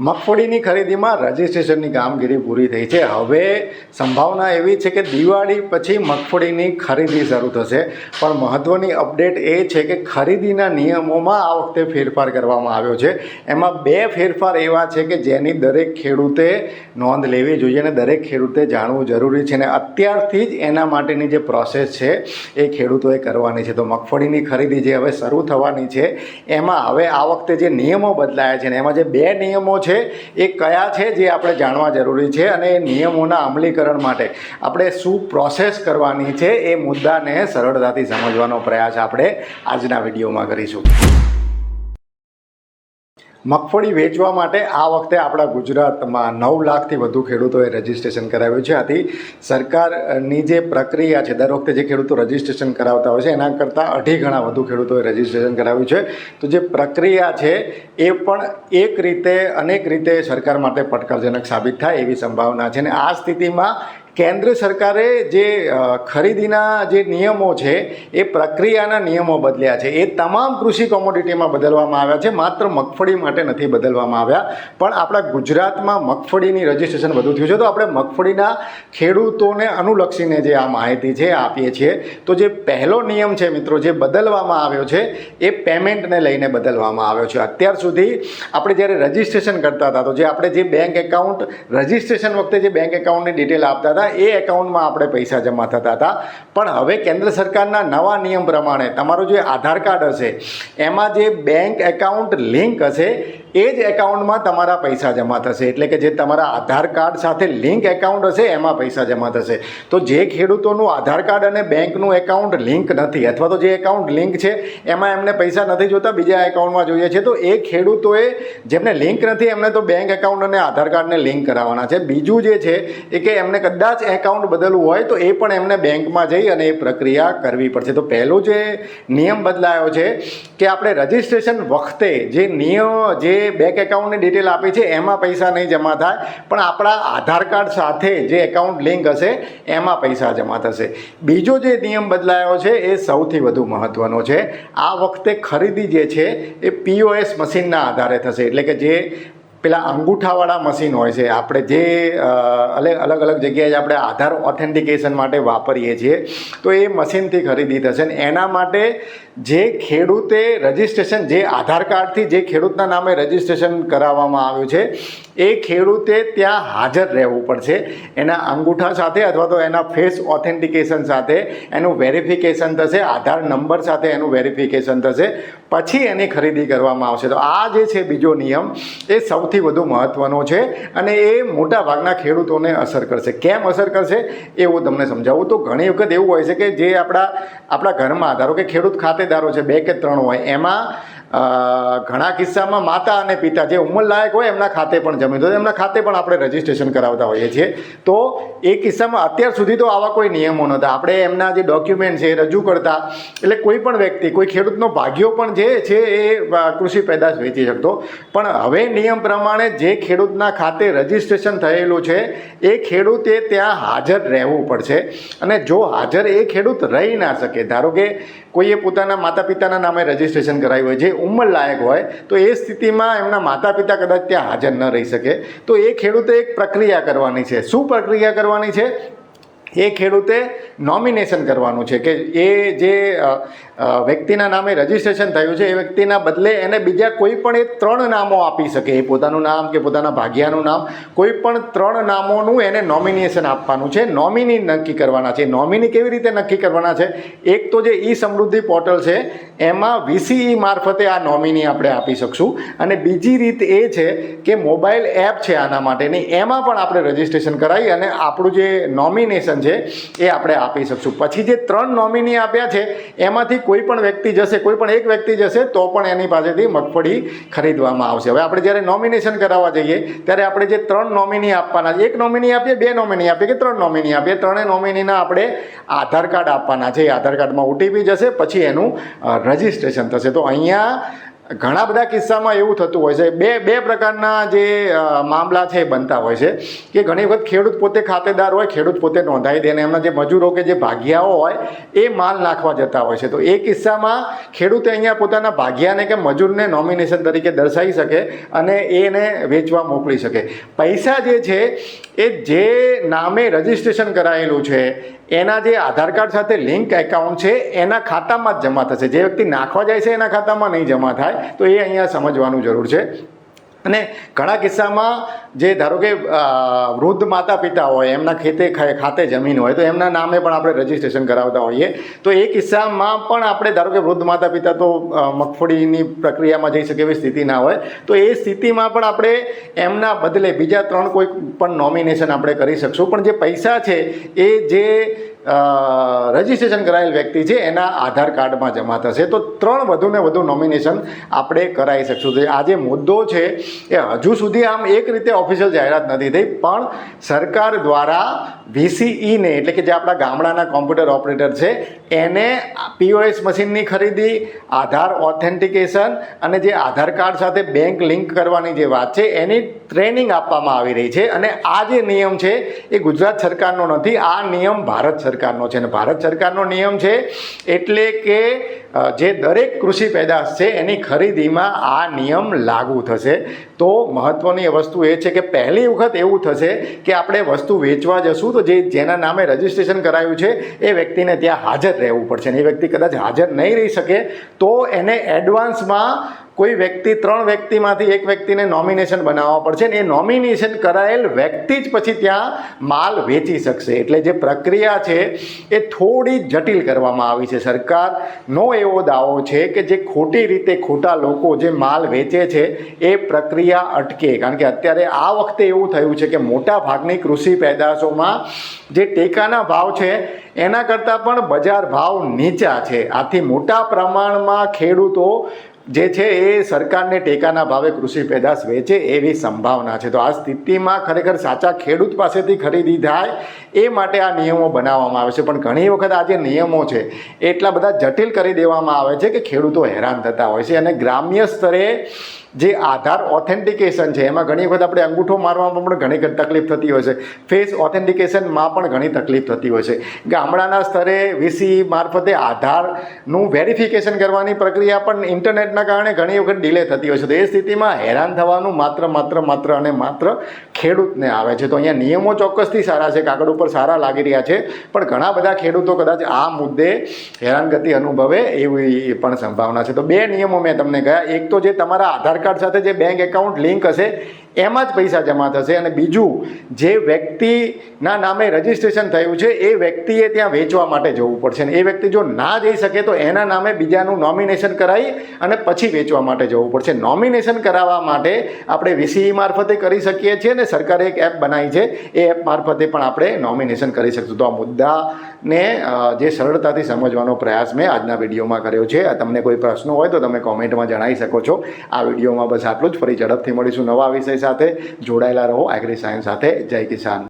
મગફળીની ખરીદીમાં રજિસ્ટ્રેશનની કામગીરી પૂરી થઈ છે. હવે સંભાવના એવી છે કે દિવાળી પછી મગફળીની ખરીદી શરૂ થશે. પણ મહત્ત્વની અપડેટ એ છે કે ખરીદીના નિયમોમાં આ વખતે ફેરફાર કરવામાં આવ્યો છે. એમાં બે ફેરફાર એવા છે કે જેની દરેક ખેડૂતે નોંધ લેવી જોઈએ અને દરેક ખેડૂતે જાણવું જરૂરી છે. અને અત્યારથી જ એના માટેની જે પ્રોસેસ છે એ ખેડૂતોએ કરવાની છે. તો મગફળીની ખરીદી જે હવે શરૂ થવાની છે, એમાં હવે આ વખતે જે નિયમો બદલાયા છે ને એમાં જે બે નિયમો છે એ કયા છે જે આપણે જાણવા જરૂરી છે અને એ નિયમોના અમલીકરણ માટે આપણે શું પ્રોસેસ કરવાની છે એ મુદ્દાને સરળતાથી સમજવાનો પ્રયાસ આપણે આજના વિડીયોમાં કરીશું. મગફળી વેચવા માટે આ વખતે આપણા ગુજરાતમાં નવ લાખથી વધુ ખેડૂતોએ રજીસ્ટ્રેશન કરાવ્યું છે. આથી સરકારની જે પ્રક્રિયા છે, દર વખતે જે ખેડૂતો રજીસ્ટ્રેશન કરાવતા હોય છે, એના કરતાં અઢી ગણા વધુ ખેડૂતોએ રજીસ્ટ્રેશન કરાવ્યું છે. તો જે પ્રક્રિયા છે, એ પણ એક રીતે, અનેક રીતે સરકાર માટે પડકારજનક સાબિત થાય એવી સંભાવના છે. અને આ સ્થિતિમાં કેન્દ્ર સરકારે જે ખરીદીના જે નિયમો છે, એ પ્રક્રિયાના નિયમો બદલ્યા છે. એ તમામ કૃષિ કોમોડિટીમાં બદલવામાં આવ્યા છે. માત્ર મગફળી માટે નથી બદલવામાં આવ્યા. પણ આપણા ગુજરાતમાં મગફળીની રજિસ્ટ્રેશન વધુ થયું છે. તો આપણે મગફળીના ખેડૂતોને અનુલક્ષીને જે આ માહિતી છે આપીએ છીએ. તો જે પહેલો નિયમ છે મિત્રો, જે બદલવામાં આવ્યો છે, એ પેમેન્ટને લઈને બદલવામાં આવ્યો છે. અત્યાર સુધી આપણે જ્યારે રજિસ્ટ્રેશન કરતા હતા, તો જે આપણે જે બેંક એકાઉન્ટ રજિસ્ટ્રેશન વખતે જે બેંક એકાઉન્ટની ડિટેલ આપતા હતા એ એકાઉન્ટમાં આપણે પૈસા જમા થતા હતા. પણ હવે કેન્દ્ર સરકારના નવા નિયમ પ્રમાણે તમારું જે આધાર કાર્ડ હશે, એમાં જે બેંક એકાઉન્ટ લિંક હશે એ જ એકાઉન્ટમાં તમારા પૈસા જમા થશે. એટલે કે જે તમારા આધાર કાર્ડ સાથે લિંક એકાઉન્ટ હશે, એમાં પૈસા જમા થશે. તો જે ખેડૂતોનું આધાર કાર્ડ અને બેંકનું એકાઉન્ટ લિંક નથી, અથવા તો જે એકાઉન્ટ લિંક છે, એમાં એમને પૈસા નથી જોતા, બીજા એકાઉન્ટમાં જોઈએ છે, તો એ ખેડૂતોએ જેમને લિંક નથી, એમને તો બેંક એકાઉન્ટ અને આધાર કાર્ડને લિંક કરાવવાના છે. બીજું જે છે, એ કે એમને કદાચ એકાઉન્ટ બદલવું હોય, તો એ પણ એમને બેંકમાં જઈ અને એ પ્રક્રિયા કરવી પડશે. તો પહેલું જે નિયમ બદલાયો છે, કે આપણે રજિસ્ટ્રેશન વખતે જે નિયમ જે બેંક એકાઉન્ટની ડિટેલ આપી છે, એમાં પૈસા નહીં જમા થાય. પણ આપણા આધાર કાર્ડ સાથે જે એકાઉન્ટ લિંક હશે, એમાં પૈસા જમા થશે. બીજો જે નિયમ બદલાયો છે, એ સૌથી વધુ મહત્ત્વનો છે. આ વખતે ખરીદી જે છે, એ પીઓએસ મશીનના આધારે થશે. એટલે કે જે પેલા અંગૂઠાવાળા મશીન હોય છે. આપણે જે અલગ અલગ અલગ જગ્યાએ આપણે આધાર ઓથેન્ટિકેશન માટે વાપરીએ છીએ. તો એ મશીનથી ખરીદી થશે ને એના માટે જે ખેડૂતે રજિસ્ટ્રેશન જે આધાર કાર્ડથી જે ખેડૂતના નામે રજિસ્ટ્રેશન કરાવવામાં આવ્યું છે, એ ખેડૂતે ત્યાં હાજર રહેવું પડશે. એના અંગૂઠા સાથે અથવા તો એના ફેસ ઓથેન્ટિકેશન સાથે એનું વેરિફિકેશન થશે, આધાર નંબર સાથે એનું વેરિફિકેશન થશે. પછી એની ખરીદી કરવામાં આવશે. તો આ જે છે બીજો નિયમ, એ સૌથી વધુ મહત્ત્વનો છે અને એ મોટા ભાગના ખેડૂતોને અસર કરશે. કેમ અસર કરશે? એ હું તમને સમજાવું. તો ઘણી વખત એવું હોય છે કે જે આપણા આપણા ઘરમાં ધારો કે ખેડૂત ખાતેદારો છે, બે કે ત્રણ હોય, એમાં ઘણા કિસ્સામાં માતા અને પિતા જે ઉંમરલાયક હોય એમના ખાતે પણ જમીન તો એમના ખાતે પણ આપણે રજીસ્ટ્રેશન કરાવતા હોઈએ છીએ. તો એ કિસ્સામાં અત્યાર સુધી તો આવા કોઈ નિયમો નહોતા. આપણે એમના જે ડોક્યુમેન્ટ છે એ રજૂ કરતા, એટલે કોઈ પણ વ્યક્તિ, કોઈ ખેડૂતનો ભાગ્યો પણ જે છે એ કૃષિ પેદાશ વેચી શકતો. પણ હવે નિયમ પ્રમાણે જે ખેડૂતના ખાતે રજીસ્ટ્રેશન થયેલું છે, એ ખેડૂતે ત્યાં હાજર રહેવું પડશે. અને જો હાજર એ ખેડૂત રહી ના શકે, ધારો કે કોઈએ પોતાના માતા પિતાના નામે રજીસ્ટ્રેશન કરાવ્યું હોય, જે ઉંમર લાયક હોય, તો એ સ્થિતિમાં એમના માતા પિતા કદાચ ત્યાં હાજર ન રહી શકે. તો એ ખેડૂતે એક પ્રક્રિયા કરવાની છે. શું પ્રક્રિયા કરવાની છે? એ ખેડૂતે નોમિનેશન કરવાનું છે કે એ જે વ્યક્તિના નામે રજીસ્ટ્રેશન થયું છે, એ વ્યક્તિના બદલે એને બીજા કોઈ પણ એ ત્રણ નામો આપી શકે. એ પોતાનું નામ કે પોતાના ભાગ્યાનું નામ, કોઈ પણ ત્રણ નામોનું એને નોમિનેશન આપવાનું છે. નોમિની નક્કી કરવાના છે. નોમિની કેવી રીતે નક્કી કરવાના છે? એક તો જે ઈ સમૃદ્ધિ પોર્ટલ છે એમાં વીસીઈ મારફતે આ નોમિની આપણે આપી શકશું. અને બીજી રીત એ છે કે મોબાઈલ એપ છે આના માટેની, એમાં પણ આપણે રજીસ્ટ્રેશન કરાવી અને આપણું જે નોમિનેશન છે એ આપણે આપી શકશું. પછી જે ત્રણ નોમિની આપ્યા છે, એમાંથી કોઈ પણ વ્યક્તિ જશે, કોઈ પણ એક વ્યક્તિ જશે, તો પણ એની પાસેથી મગફળી ખરીદવામાં આવશે. હવે આપણે જ્યારે નોમિનેશન કરાવવા જઈએ, ત્યારે આપણે જે ત્રણ નોમિની આપવાના છે, એક નોમિની આપીએ, બે નોમિની આપીએ, કે ત્રણ નોમિની આપીએ, ત્રણેય નોમિનીના આપણે આધાર કાર્ડ આપવાના છે. એ આધાર કાર્ડમાં ઓટીપી જશે, પછી એનું રજિસ્ટ્રેશન થશે. તો અહીંયા ઘણા બધા કિસ્સામાં એવું થતું હોય છે. બે બે પ્રકારના જે મામલા છે એ બનતા હોય છે કે ઘણી વખત ખેડૂત પોતે ખાતેદાર હોય, ખેડૂત પોતે નોંધાઈ દે અને એમના જે મજૂરો કે જે ભાગિયાઓ હોય એ માલ નાખવા જતા હોય છે. તો એ કિસ્સામાં ખેડૂતે અહીંયા પોતાના ભાગિયાને કે મજૂરને નોમિનેશન તરીકે દર્શાવી શકે અને એને વેચવા મોકલી શકે. પૈસા જે છે એ જે નામે રજીસ્ટ્રેશન કરાયેલું છે એના જે આધાર કાર્ડ સાથે લિંક એકાઉન્ટ છે, એના ખાતામાં જ જમા થશે. જે વ્યક્તિ નાખવા જાય છે, એના ખાતામાં નહીં જમા થાય, તો એ અહીંયા સમજવાનું જરૂર છે. અને ઘણા કિસ્સામાં જે ધારો કે વૃદ્ધ માતા પિતા હોય, એમના ખેતે ખાતે જમીન હોય, તો એમના નામે પણ આપણે રજીસ્ટ્રેશન કરાવતા હોઈએ. તો એ કિસ્સામાં પણ આપણે ધારો કે વૃદ્ધ માતા પિતા તો મગફળીની પ્રક્રિયામાં જઈ શકે એવી સ્થિતિ ના હોય, તો એ સ્થિતિમાં પણ આપણે એમના બદલે બીજા ત્રણ કોઈ પણ નોમિનેશન આપણે કરી શકશું. પણ જે પૈસા છે, એ જે રજિસ્ટ્રેશન કરાયેલ વ્યક્તિ છે, એના આધાર કાર્ડમાં જમા થશે. તો ત્રણ વધુને વધુ નોમિનેશન આપણે કરાવી શકશું. તો આ જે મુદ્દો છે, એ હજુ સુધી આમ એક રીતે ઓફિશિયલ જાહેરાત નથી થઈ, પણ સરકાર દ્વારા વીસીઈને એટલે કે જે આપણા ગામડાના કોમ્પ્યુટર ઓપરેટર છે, એને પીઓએસ મશીનની ખરીદી, આધાર ઓથેન્ટિકેશન અને જે આધાર કાર્ડ સાથે બેંક લિંક કરવાની જે વાત છે, એની ટ્રેનિંગ આપવામાં આવી રહી છે. અને આ જે નિયમ છે, એ ગુજરાત સરકારનો નથી, આ નિયમ ભારત સરકારનો છે અને ભારત સરકારનો નિયમ છે એટલે કે જે દરેક કૃષિ પેદાશ છે એની ખરીદીમાં આ નિયમ લાગુ થશે. તો મહત્વની વસ્તુ એ છે કે પહેલી વખત એવું થશે કે આપણે વસ્તુ વેચવા જશું તો જે જેના નામે રજીસ્ટ્રેશન કરાયું છે એ વ્યક્તિને ત્યાં હાજર રહેવું પડશે. અને એ વ્યક્તિ કદાચ હાજર નહીં રહી શકે તો એને એડવાન્સમાં કોઈ વ્યક્તિ ત્રણ વ્યક્તિમાંથી એક વ્યક્તિને નોમિનેશન બનાવવા પડશે ને એ નોમિનેશન કરાયેલ વ્યક્તિ જ પછી ત્યાં માલ વેચી શકશે. એટલે જે પ્રક્રિયા છે એ થોડી જટિલ કરવામાં આવી છે. સરકારનો એવો દાવો છે કે જે ખોટી રીતે ખોટા લોકો જે માલ વેચે છે એ પ્રક્રિયા અટકે. કારણ કે અત્યારે આ વખતે એવું થયું છે કે મોટા ભાગની કૃષિ પેદાશોમાં જે ટેકાના ભાવ છે એના કરતાં પણ બજાર ભાવ નીચા છે. આથી મોટા પ્રમાણમાં ખેડૂતો જે છે એ સરકારને ટેકાના ભાવે કૃષિ પેદાશ વેચે એવી સંભાવના છે. તો આ સ્થિતિમાં ખરેખર સાચા ખેડૂત પાસેથી ખરીદી થાય એ માટે આ નિયમો બનાવવામાં આવે છે. પણ ઘણી વખત આ જે નિયમો છે, એટલા બધા જટિલ કરી દેવામાં આવે છે કે ખેડૂતો હેરાન થતા હોય છે અને ગ્રામ્ય સ્તરે જે આધાર ઓથેન્ટિકેશન છે, એમાં ઘણી વખત આપણે અંગૂઠો મારવામાં પણ ઘણી તકલીફ થતી હોય છે. ફેસ ઓથેન્ટિકેશનમાં પણ ઘણી તકલીફ થતી હોય છે. ગામડાના સ્તરે વીસી મારફતે આધારનું વેરિફિકેશન કરવાની પ્રક્રિયા પણ ઇન્ટરનેટના કારણે ઘણી વખત ડિલે થતી હોય છે. તો એ સ્થિતિમાં હેરાન થવાનું માત્ર માત્ર માત્ર અને માત્ર ખેડૂતને આવે છે. તો અહીંયા નિયમો ચોક્કસથી સારા છે. કાગળ ઉપર સારા લાગી રહ્યા છે. પણ ઘણા બધા ખેડૂતો કદાચ આ મુદ્દે હેરાનગતિ અનુભવે એવી પણ સંભાવના છે. તો બે નિયમો મેં તમને કહ્યા. એક તો જે તમારા આધાર કાર્ડ સાથે જે બેંક એકાઉન્ટ લિંક હશે એમાં જ પૈસા જમા થશે અને બીજું, જે વ્યક્તિના નામે રજીસ્ટ્રેશન થયું છે, એ વ્યક્તિએ ત્યાં વેચવા માટે જવું પડશે અને એ વ્યક્તિ જો ના જઈ શકે તો એના નામે બીજાનું નોમિનેશન કરાવી અને પછી વેચવા માટે જવું પડશે. નોમિનેશન કરાવવા માટે આપણે વીસીઈ મારફતે કરી શકીએ છીએ અને સરકારે એક એપ બનાવી છે, એ એપ મારફતે પણ આપણે નોમિનેશન કરી શકીશું. તો આ મુદ્દાને જે સરળતાથી સમજવાનો પ્રયાસ મેં આજના વિડીયોમાં કર્યો છે. તમને કોઈ પ્રશ્નો હોય તો તમે કોમેન્ટમાં જણાવી શકો છો. આ વિડીયોમાં બસ આટલું જ. ફરી ઝડપથી મળીશું નવા વિષય સાથે જોડાયેલા રહો. એગ્રી સાયન્સ સાથે. જય કિસાન.